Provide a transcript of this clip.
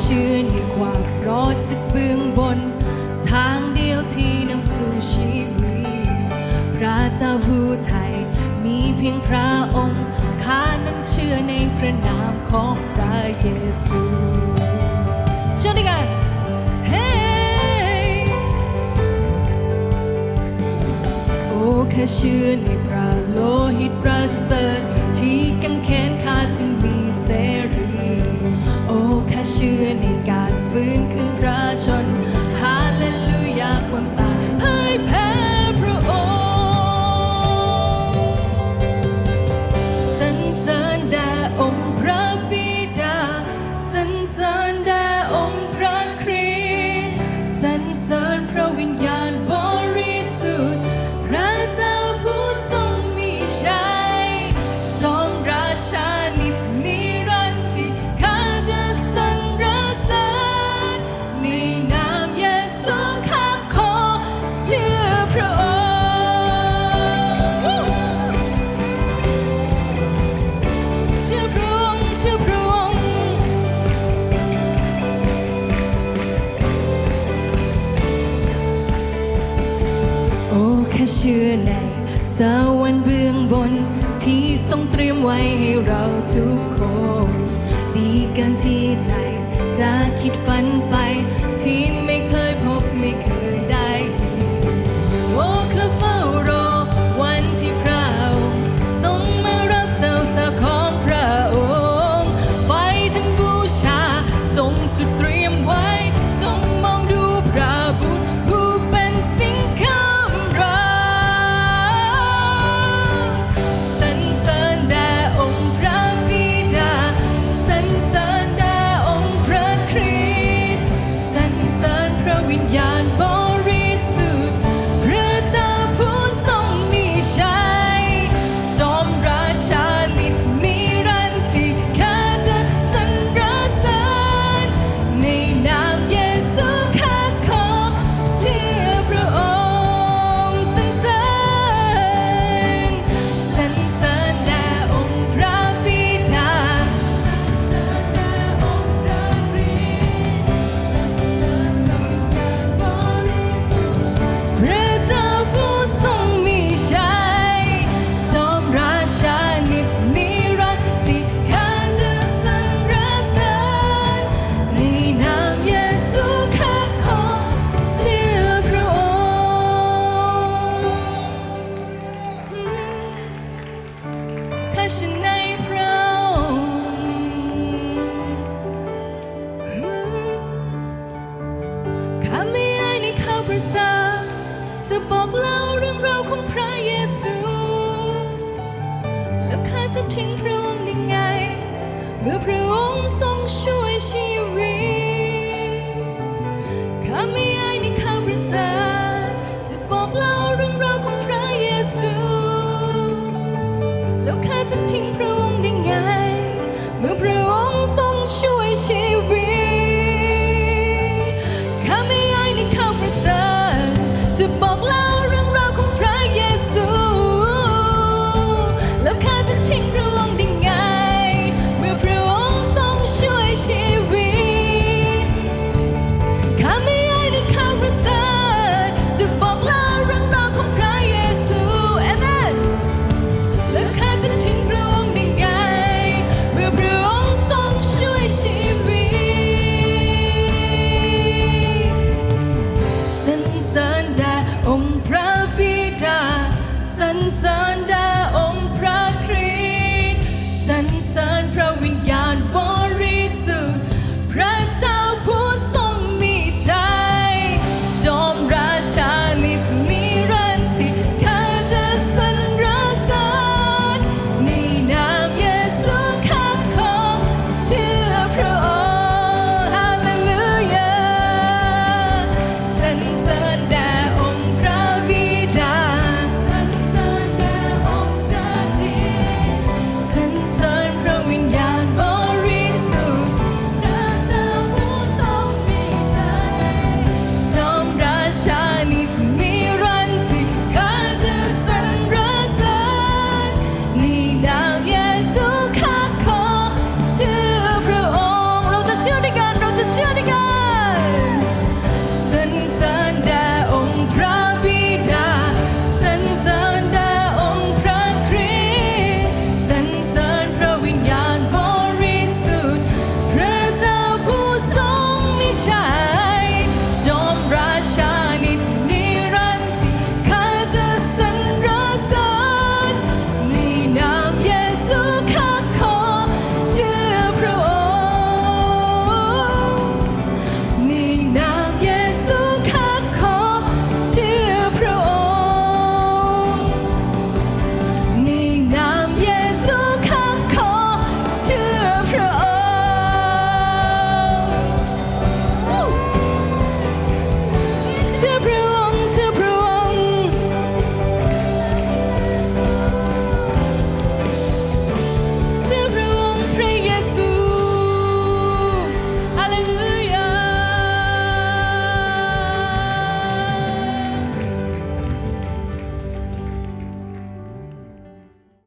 เชื่อในความรอดจากเบื้องบน ทางเดียวที่นำสู่ชีวิตพระเจ้าผู้ไทยมีเพียงพระองค์ข้านั้นเชื่อในพระนามของพระเยซูเชื่อด้วยกันเฮ้โอ้แค่เชื่อในพระโลหิตประเสริฐที่กังแขนข้าจึงมีเสรี แค่เชื่อในการฟื้นขึ้นพระชน แค่เชื่อในสวรรค์เบื้องบน ที่ทรงเตรียมไว้ให้เราทุกคน ดีกินที่ใจจะคิดฝันไปที่ไม่เคยพบไม่เคยได้ยินโอ้ข้าเฝ้ารอวันที่พระองค์ทรงมารับเจ้าสาของพระองค์ ไฟทั้งบูชาจงจุดเตรียมไว้ จะบอกเล่าเรื่องราวของพระเยซู แล้วข้าจะทิ้งพระองค์ยังไง เมื่อพระองค์ทรงช่วยชี